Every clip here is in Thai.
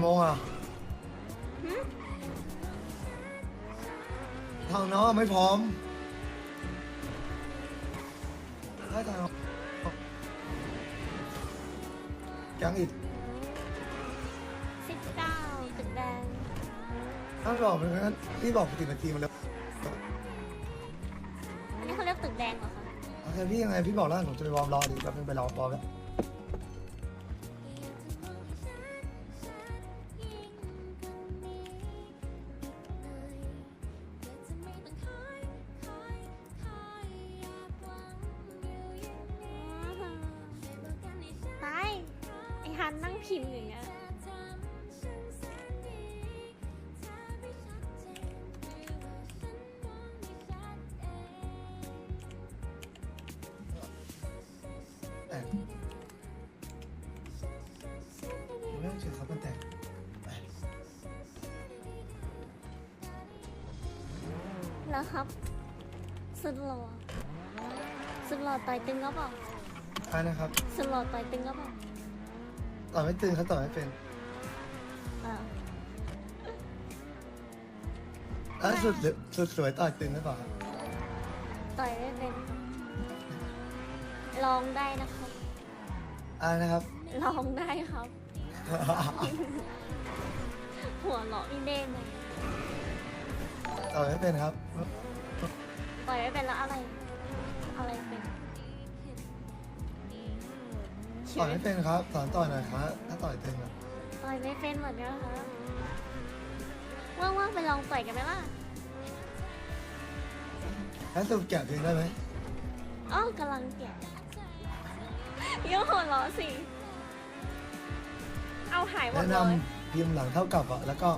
กี่โมงอะหึทางน้องไม่พร้อมถ้าทางยังอีกสิบเก้าตึกแดงถ้าบอกเป็นงั้นพี่บอกสิบนาทีมาแล้วอันนี้เขาเรียกตึกแดงเหรอคะโอเคพี่ยังไงพี่บอกแล้วผมจะไปวอร์มรอดิแบบนึงไปรอพอแล้ว พิมพ์อย่างเงี้ยแต่ไม่ต้องเชื่อเขาเป็นแต่ไปแล้วครับ สุดหล่อสุดหล่อต่อยตึงก็เปล่าไปนะครับ สุดหล่อต่อยตึงก็เปล่า ต่อไม่ตื่นเขาต่อไม่เป็นเอออะสุดสุดสวยต่อยตึงหรือเปล่าครับต่อยไม่เป็นลองได้นะครับ อ่านะครับ ลองได้ครับ หัวเราะนี่เด้งเลยต่อยไม่เป็นครับ ต่อยไม่เป็นแล้วอะไร อะไร เป็นต่อยไม่เป็นครับสอนต่อยหน่อยครับถ้าต่อยตึงอะต่อยไม่เป็นเหมือนกันครับว่างๆไปลองต่อยกันไหมล่ะแล้วสรุปแกะเพลงได้ไหมอ้าวกำลังแกะเยอะหัวเราะสิ เอาหายหมดแนะเลนยำพิมพ์หลังเท่ากับอะแล้วก็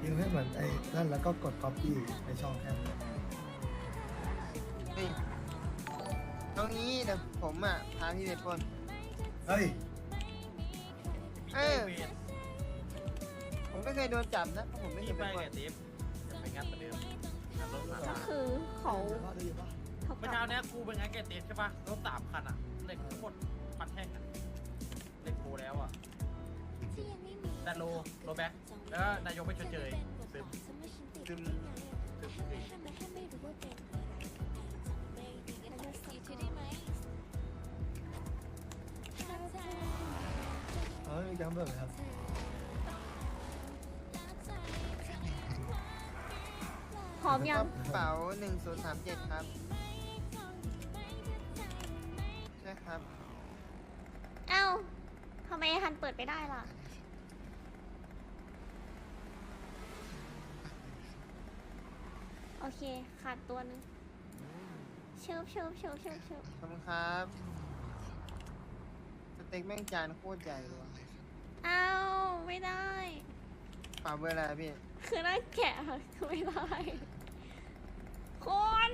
พิมพ์ให้เหมือนไอ้นั่นแล้วก็กด copy ในช่องแค่นั้นเฮ้ยตรงนี้เดี๋ยวผมอะพาพี่ไปปล้น เฮ้ยเออผมก็เคยโดนจับนะเพราะผมไม่เคพี่ยไปไปปล้กับนติ๊บจะไปงัดประเดิมงัดรถสามก็คันคือเขาได้ยินปะเขาเมื่อเช้าเนี้ยกูไปงัดกับติ๊บใช่ปะรถสามคันอะเหล็กทั้งหมดพันแท่งอะเหล็กโบแล้วอะแต่โลโลแบ็คแล้วก็นายกไปชดเชยซึมซึมซึมจริ งเฮ้ยยังเบิกเลยครับพร้อมยัง กระเป๋าหนึ่งศูนย์สามเจ็ดครับ ใช่ครับ เอ้าทำไมฮันเปิดไม่ได้ล่ะ โอเค ขาดตัวหนึงเชิบเชิบเชิบเชิบเชิบขอบคุณครับ สเต็กแม่งจานโคตรใหญ่เลยว่ะเอ้า ไม่ได้กระเป๋าเบอร์อะไรอะพี่ คือน่าแกะค่ะไม่ได้ คน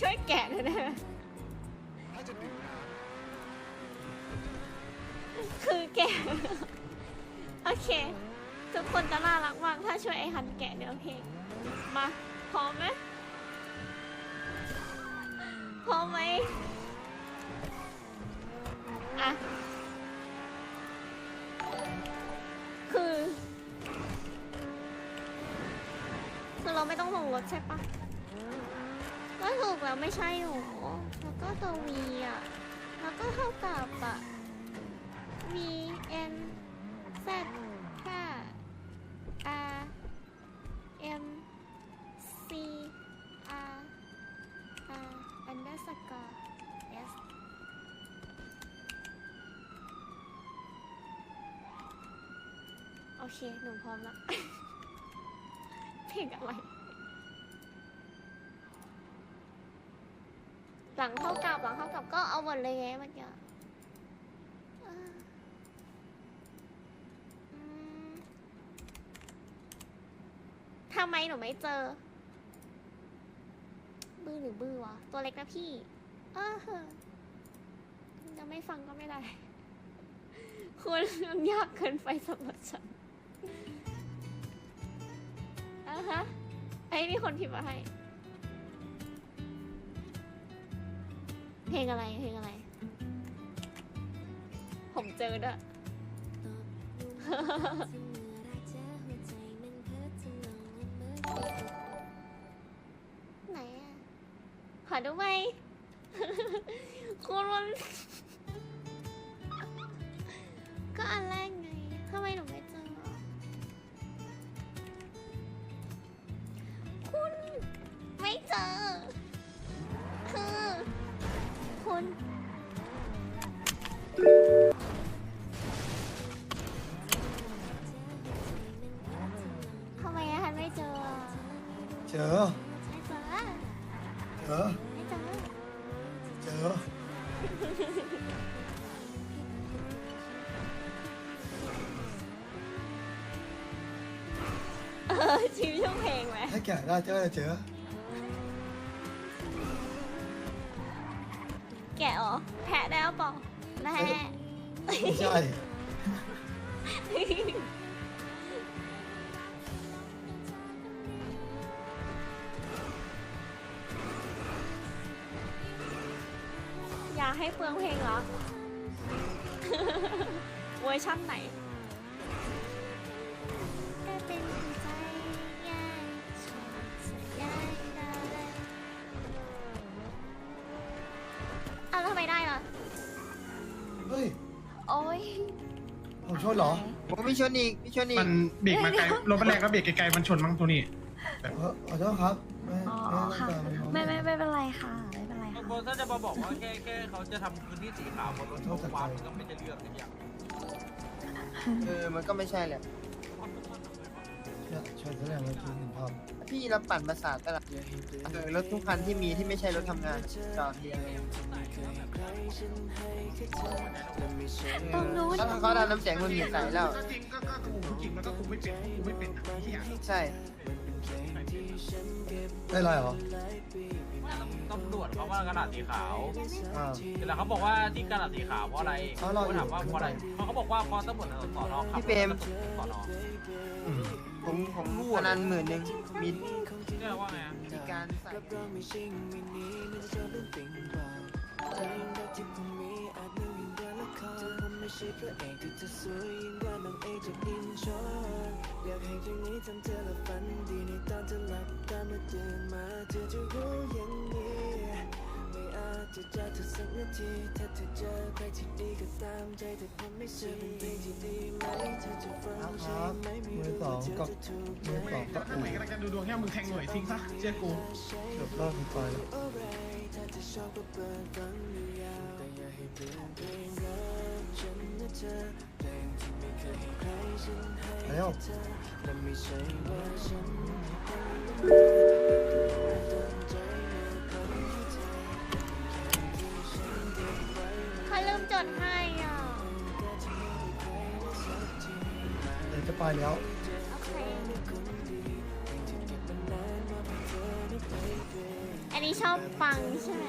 ช่วยแกะหน่อยได้ไหมคือแกะ โอเค ทุกคนจะน่ารักมาก ถ้าช่วยไอฮันแกะเนื้อเพลงมา พร้อมไหมพร้อมไหม แล้วไม่ใช่หรอแล้วก็ตัว V อะ แล้วก็เท่ากับอะ V N Z ค่า R M C R R underscore S โอเค หนูพร้อมแล้ว เพลงอะไร ลังเท่ากับหลังเท่ากับก็เอาหมดเลยไงเมันเยอะทำไมหนูไม่เจอ บื้อหรือบื้อวะ ตัวเล็กนะพี่ เออจะไม่ฟังก็ไม่ได้ คุณมันยากเกินไปสำหรับฉันอะฮะ ไอ้นี่คนพิมพ์มาให้ เพลงอะไร เพลงอะไร ผมเจอด้วยไหนอะ ขอดูไหมคุณมัน คุณทำไมอะฮันไม่เจออะเจอไม่ ให้เปลืองเพลงเหรอ เวอร์ชั่นไหนเอ้าวแล้วทำไมได้ล่ะ เฮ้ยโอ้ยผมชนเหรอผมไม่ชนอีกไม่ชนอีกมันเบรกมาไกลรถมันแรงก็เบรกไกลๆมันชนมั้งตัวนี้เออขอโทษครับไม่อ๋อไม่ต้งค่ะไม่ไม่ไม่เป็นไรค่ะ นไรบางค่ะคนถ้าจะมาบอกว่าแค่แค่เขาจะทำพื้นที่สีขาวบนรถเขาวางก็ไม่ได้เลือกสักอย่างเออมันก็ไม่ใช่แหละเนี่ยชนแสดงว่าทีหนึ่งพร้อมพี่รับปั่นประสาทตลอดเออรถทุกคันที่มีที่ไม่ใช่รถทำงานจอดเรียงเลยต้องรู้ถ้าเขาดันน้ำเสียงมันหนีใส่แล้วก็จริงก็ก็กูจริงมันก็กูไม่เป็นกูไม่เป็นอะไอ้เหี้ยใช่ได้ไรเหรอ ตำรวจเขาว่ากระดาษสีขาวอ่า เสร็จแล้วเขาบอกว่าที่กระดาษสีขาวเพราะอะไรเขารออยู่ ถามว่าเพราะอะไรเขาก็บอกว่าเพราะตำรวจสอนอขับพี่เปรม สอนออืมผมผมพนันหมื่นหนึ่งมีเนี่ยว่าไงอะมีการใส่ครับมือ สองกับมือสองกับถ้าไหนก็แล้วกันดูดวงแค่มึงแทงหน่อยทิ้งซะเชื่อกูเกือบรอดคุณไปแล้วแล้วเขาลืมจ ดให้อะ เดี๋ยวจะไปแล้วโอเค อันนี้ชอบฟังใช่ไหม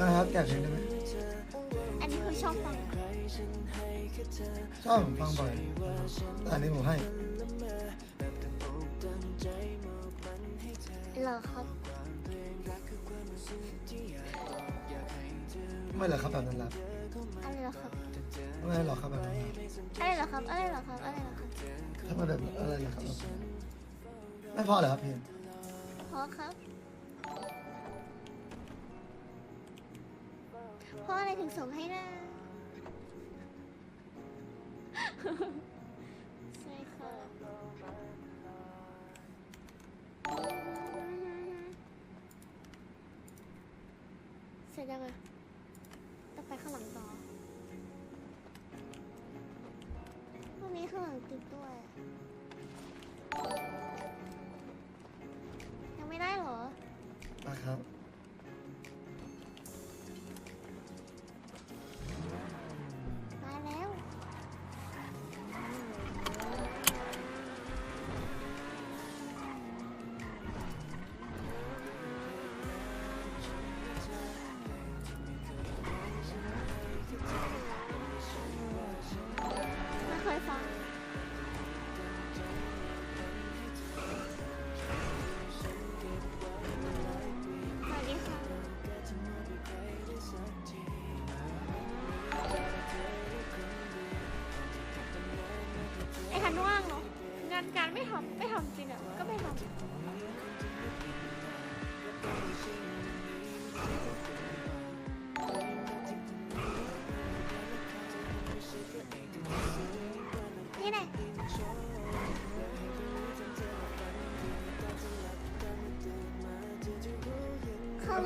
นะครับแกะเพลงได้ไหมอันนี้คือชอบฟังชอบผมฟังบ่อยแต่อันนี้ผมให้ เหรอครับ ไม่เหรอครับแบบนั้นละอะไรเหรอครับ ไม่หรอกครับแบบนั้นละอะไรเหรอครับ อะไรเหรอครับ อะไรเหรอครับถ้ามาแบบอะไรเหรอครับแบบนั้นไม่พอเหรอครับเพลงเพราะครับเพราะอะไรถึงส่งให้นะใช่ค่ะเสร็จยังไงต้องไปข้างหลังต่อ มีเครื่องติดด้วย ยังไม่ได้เหรอ นะครับ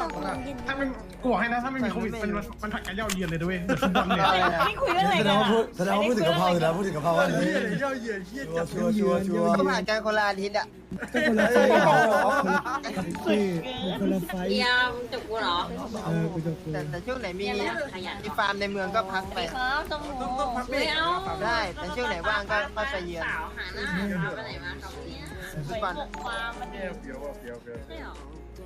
เข้าลงลงยินถ้ามันกูบอกให้นะถ้าไม่มีโควิดมันมันผัดกันเย่าเยียนเลยด้วยเหมือนฟุตบอลเลยอะไรนะนี่คุยเรื่องอะไรแสดกังนว่าพูดอะแสดงว่าพูดถึงกะเพราอยู่แล้วพูดถึงกะเพราวันนี้เย่าเย่เยี่ยชัวร์ชัวร์ชัวร์ชัวร์เขาผ่านกันคนละอาทิตย์อะคนละไฟคือคนละไฟเดียมจุกกูเหรอเออกูจะกูแต่แต่ช่วงไหนมีเดียมขยันมีฟาร์มในเมืองก็พักไป ครับสมุนไม่เอาได้แต่ช่วงไหนว่างก็ก็ไปเยือนสาวหาหน้าพาไปไหนมาครับเนี่ยทุกวันปกฟาร์มมันเดี๋ยวเดี๋ยวเดี๋ยวเดี๋ยวใช่เหรอ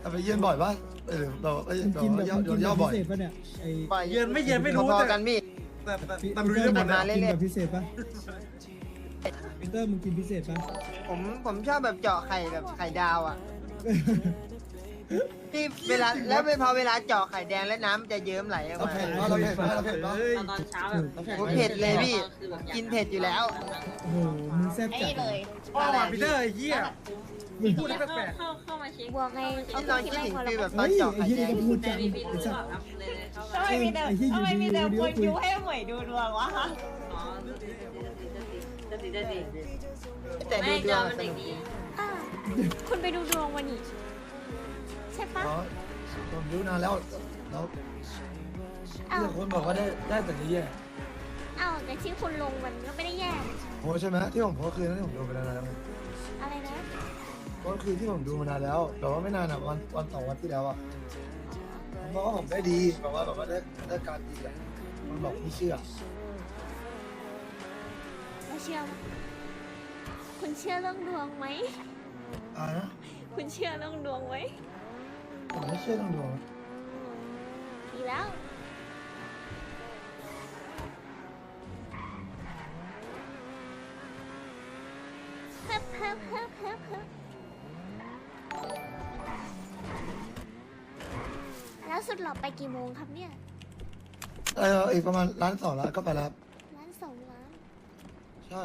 แต่ไปเยี่ยนบ่อยปะเออแบบว่าไปมึงแบบกินแบบว่าย่อมึงกินย่อแบบบ่อยพิเศษปะเนี่ยไอ้ปล่อยเย็นไม่เย็นไม่รู้พอแต่ๆกันพี่ แต่แต่พีแต่รู้เรื่องหมดเตอนะร์มึงกินแบบพิเศษปะพีเตอร์มึงกินพิเศษปะผมผมชอบแบบเจาะไข่แบบไข่ดาวอะพี่เวลาแล้วไปพอเวลาเจาะไข่แดงแล้วน้ำมันจะเยิ้มไหลออกเรามาเผ็ดปะเราเผ็ดปะเราเผ็ดปะตอนตอนเช้าแบบผมเผ็ดเลยพี่ กินเผ็ดอยู่แล้ว โอ้โหมึงแซ่บจัดเลยพ่อมาพีเตอร์ไอ้เหี้ย มึงพูดได้แปลกเข้าเข้ามาเช็คบวกไงเอาที่นอนที่คิดแรกถึงพอแล้วฟีลแบบตอนเจาะไข่แดงพูดแต่จังพี่พี่ไอ้รู้สัหรตอว์ครับเลยเข้าทำมาไมมีแต่ทำไมมีแต่คนยุให้อ๋อจะติดจะติดแต่ดูไม่ดเจวองมันสเด็กนุกดีอ่าคุณไปดูดวงวันนี้ ใช่ปะอ๋อผมรู้นานแล้วแล้วเอ้าเรื่องคนบอกว่าได้ได้แต่นี้แย่เอ้าแต่ที่คุณลงมันก็ไม่ได้แย่ โพสต์ใช่ไหมที่ผมโพสต์คืนนั้นที่ผมดูไปนานแล้วไงอะไรนะ โพสต์คืนที่ผมดูมานานแล้วแต่ว่าไม่นานอะวันวันสองวันที่แล้วอะผมบอกว่าผมได้ดีแบบว่าแบบว่าได้ได้การดีอะมันบอกไม่เชื่อไม่เชื่อมั้ยคุณเชื่อเรื่องดวงไหม อ่านะคุณเชื่อเรื่องดวงไหมผมไม่เชื่อต้องดูนะดีแล้วเพิ่มเพิ่มเพิ่มเสุดหล่อไปกี่โมงครับเนี่ย เอออีกประมาณล้านสองแล้วก็ไปแล้วครับล้านสองล้านใช่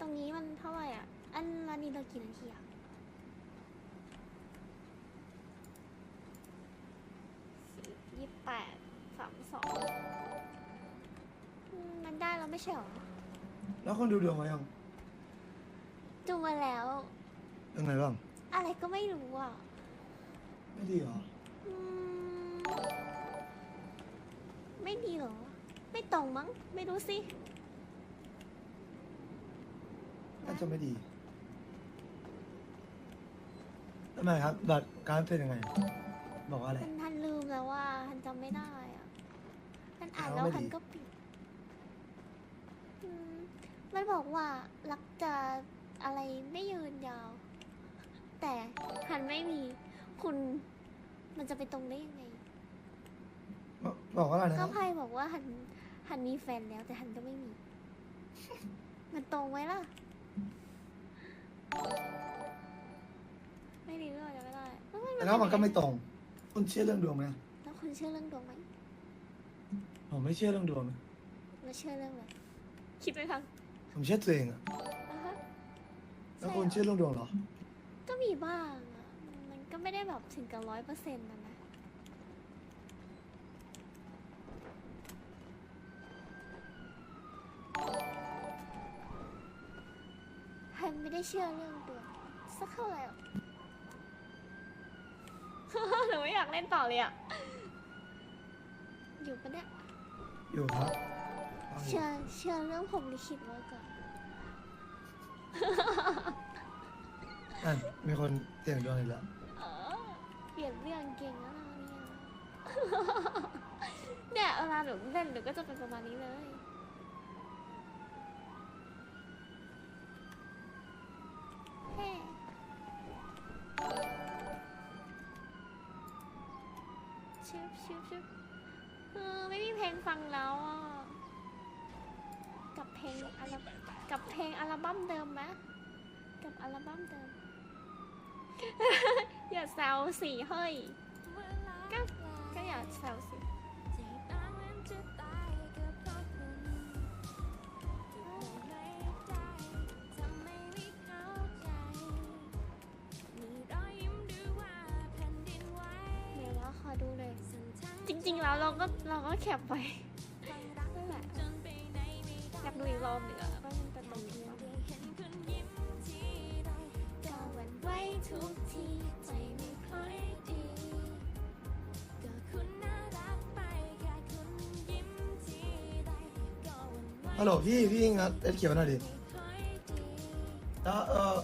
ตรงนี้มันเท่าไหร่อะ อันร้านนี้เรากี่นาทีอะยี่สิบแปดสามสองมันได้แล้วไม่ใช่หรอ แล้วคนดูดวงมายัง ดูมาแล้ว ยังไงบ้าง อะไรก็ไม่รู้อะไม่ดีเหรอ อืมไม่ดีเหรอ ไม่ตรงมั้ง ไม่รู้สิ น่าจะไม่ดีทำไมครับบัตรการเป็นยังไง บอกว่าอะไรทันทันลืมแล้วว่าทันจำไม่ได้อะทันอ่านเอาแล้วไม่ทันดีก็ปิดอืมมันบอกว่ารักจะอะไรไม่ยืนยาว แต่หันไม่มี คุณมันจะไปตรงได้ยังไง บอกบอกว่าอะไรนะก็ไพ่บอกว่าหันหันมีแฟนแล้ว แต่หันก็ไม่มี มันตรงไหมล่ะ ไม่ดีเลยจะไม่ได้เอ้ยแล้วมันก็ไม่ตรง คุณเชื่อเรื่องดวงไหมแล้วคุณเชื่อเรื่องดวงไหมผมไม่เชื่อเรื่องดวงนะแล้วเชื่อเรื่องอะไรคิดไปฟังผมเชื่อตัวเองอะอ่าฮะแล้วคุณเชื่อเรื่องดวงเหรอ ก็มีบ้างอะมันก็ไม่ได้แบบถึงกับร้อยเปอร์เซ็นต์นะนะ ฮันไม่ได้เชื่อเรื่องดวงสักเท่าไหร่หรอหนูไม่อยากเล่นต่อเลยอะอยู่ปะเนี่ย อยู่ครับเชื่อเชื่อเรื่องผมลิขิตไว้ก่อน นั่นมีคนเสี่ยงดวงอีกแล้วเออเปลี่ยนเรื่องเก่งแล้วเราเนี่ย เนี่ยเวลาหนูเล่นหนูก็จะเป็นประมาณนี้เลย เฮ้ชิบชิบชิบเออไม่มีเพลงฟังแล้วอะกับเพลงอัลบกับเพลงอัลบั้มเดิมไหมกับอัลบั้มเดิม อย่าแซวสิเฮ้ยก็ก็อย่าแซวสิจริงๆ แล้วเราก็เราก็แคปไว้นั่นแหละอยากดูอีกรอบหนึ่งอะว่ามันเป็นตรง ทุกทีใจไม่ค่อยดี ก็คุณน่ารักไปแค่คุณยิ้มทีใดก็วันไว้ฮัลโหลพี่พี่งัดเอ็ดเขียวหน่อยดิแล้วเออ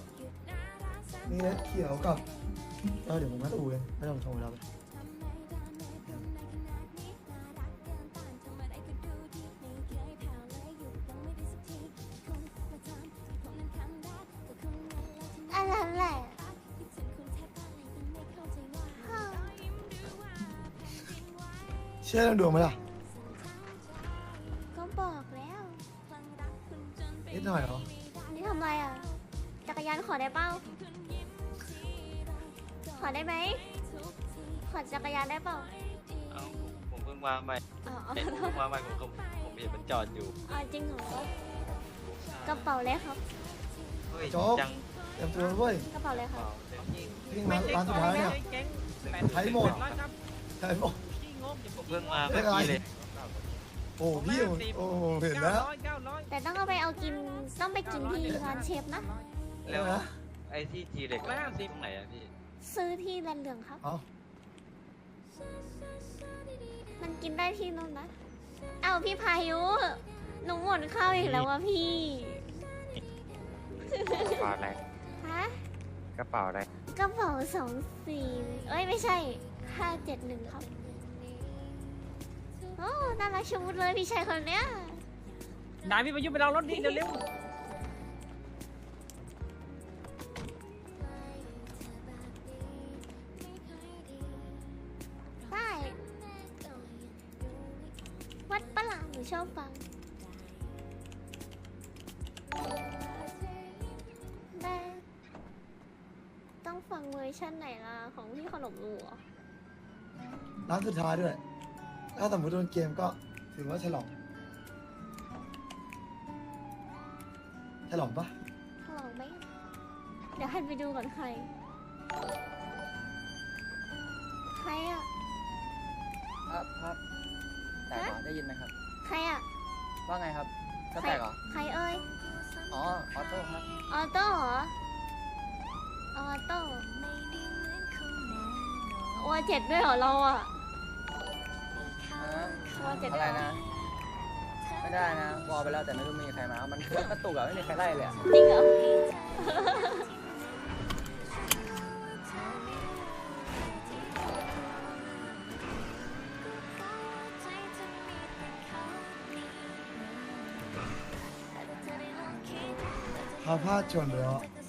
มีเอ็ดเขียวกับเออเดี๋ยวผมงัดอูเลยไม่ต้องชงเวลาไป เชื่อเรื่องดวงไหมล่ะก็บอกแล้วนิดหน่อยเหรอนี่ทำไรอะ จักรยานขอได้เปล่าขอได้ไหม ขอจักรยานได้เปล่าเอ้าผมเพิ่งมาใหม่อ๋ออ๋อเห็นผมเพิ่งมาใหม่ผมก็ผมเห็นมันจอดอยู่อ๋อจริงเหรอกระเป๋าเลยครับเฮ้ยโจ๊กจังเตรียมตัวเว้ยกระเป๋าเลยคเปรับล่าเต็มที่พี่มาร้านสุดท้ายเนี่ยเก่งใช้หมดร้อยครับใช่ปะขี้งก ผมเพิ่งมาเรีเมื่ยอกอะไรกี้เลย โอ้พี่โอ้เห็นแล้วเก้าร้อยเก้าร้อยแต่ต้องเอาไปเอากินต้องไปกินที่ร้านเชฟนะ แล้วนะไอ้ที่จีเหล็กอะตรงไหนอะพี่ ซื้อที่แลนเหลืองครับ เอามันกินได้ที่นู้นนะ เอาพี่พายุหนูหมดข้าวอีกแล้ววะพี่ กระเป๋าอะไร ฮะ กระเป๋าอะไร กระเป๋าสองสี่เอ้ยไม่ใช่ห้าเจ็ดหนึ่งครับโอ้น่ารักชะมุดเลยพี่ชายคนเนี้ยนายพี่ประยุทธ์ไปเรารถดีเร็วได้ วัดประหลาดหนูชอบฟัง ได้ ต้องฟังเวอร์ชันไหนล่ะ ของพี่ขนมรูเหรอร้านสุดท้ายด้วย ถ้าสมมติโดนเกมก็ถือว่าฉลอง ฉลองปะทดลองไหมเดี๋ยวหันไปดูก่อนใคร ใครอะ ครับครับแต่เหรอได้ยินไหมครับ ใครอะ ว่าไงครับก็ใครแต่เหรอ ใครเอ่ยอ๋อ ออโต้ครับ ออโต้เหรอ ออโต้วอเจ็ดด้วยเหรอเราอะฮะ วอเจ็ดอะด้วยไรเหรอนะ ไม่ได้นะวอลไปแล้วแต่ไม่รู้มีใครมา มันกระตุกอะไม่มีใครไล่เลยอะจริงเหรอ เขาพลาดชนไปแ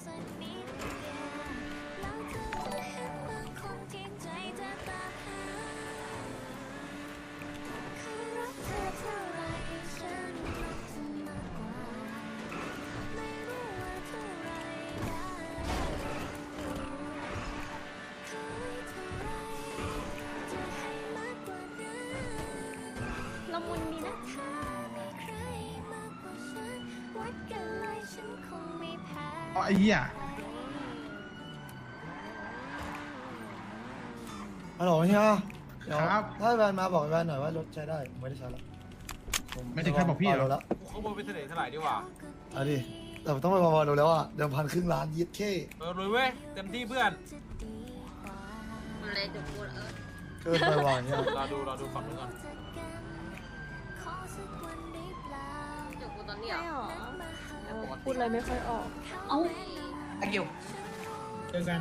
ล้วละมุนดีนะอ๋อไอ้เหี้ยฮัลโหลเฮียเดี๋ยวครับ ถ้าแวนมาบอกแวนหน่อยว่ารถใช้ได้ผมไม่ได้ใช้แล้วผไม่ถึงขั้นบอกพี่เหรอเาแล้วๆข้างบนไปเสนอเท่าไหร่ดีกว่าเอาดิแต่ต้องไปประมาณดูแล้วอะเดิมพันครึ่งล้านยิดเข้เออลุยเว้ยเต็มที่เพื่อนมันเลยจะพูดเออเกินไปวางเนี่ยรอดูรอดูฝั่งนู้นก่อน จะพูดตอนนี้ใช่เหหรรออพูดอะไรไม่ค่อยออก เอ้าตะกิวเจอกัน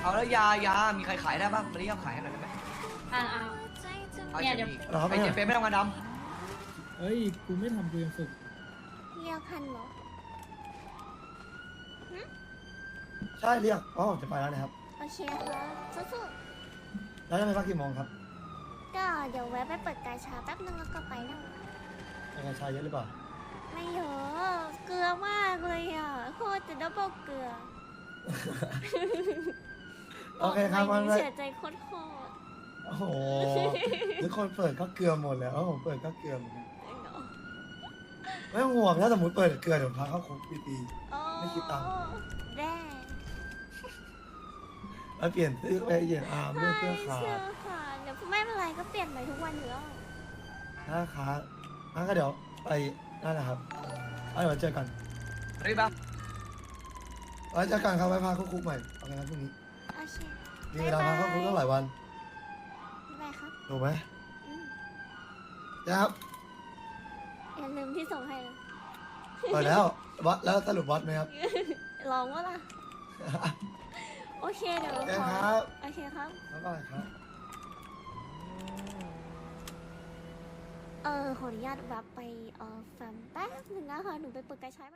เอาแล้วยายามีใครขายได้บ้างมาดิยาขายให้หน่อยได้ไหมอ่าอ่าเอาเนี่ยเจเดี๋ยวมี่นะครับไอเจเปไม่ต้องมาดเอ้ย กูไม่ทำกูยังฝึก เรียกพันเหรอใช่เรียกอ๋อจะไปแล้วนะครับ โอเคครับสู้แล้วจะไปพักกี่โมงครับๆก็เดี๋ยวแวะไปเปิดกาชาแป๊บนึงแล้วก็ไปแล้วยังไงชายเยอะหรือเปล่า ไม่เยอะเกลือมากเลยอะโคตรจะดับเบิลเกลือโอเคครับวัมันนนี้ไม่เสียใจโคตรโคตรโอ้โหทุกคนเปิดก็เกลือหมดแล้วเออผมเปิดก็เกลือเหมือนกันไม่ต้องห่วงถ้าสมมติเปิดเกลือเดี๋ยวพาเข้าคุกปีไม่คิดตังค์แร่ๆแล้วเปลี่ยนเสื้อไปเปลี่ยนอาร์มด้วยเสื้อขาเสื้อดขาดเดี๋ยวไม่เป็นไรก็เปลี่ยนใหม่ทุกวันอยู่แล้ว หน้าขางั้นก็เดี๋ยวไป นั่นแหละครับเอาเดี๋ยวเจอกันำรีบบ้าไว้เจอกันครับไว้พาเข้าคุกใหม่เอาไงครับพรุ่งนี้โอเค มีเวลาพาเข้าคุกตั้งหลายวันบ๊ายบายครับถูกไหมอืมนะครับอย่าลืมที่ส่งให้นะเปิดแล้ววัดแล้วสรุปวัดไหมครับลองว่าล่ะ โอเค เดี๋ยวเจอขกันอครับโอเคครับ บ๊ายบายครับ เออขออนุญาตแวบไปเออแฟมแป๊บหนึ่งนะคะหนูไปเปิดกระชาย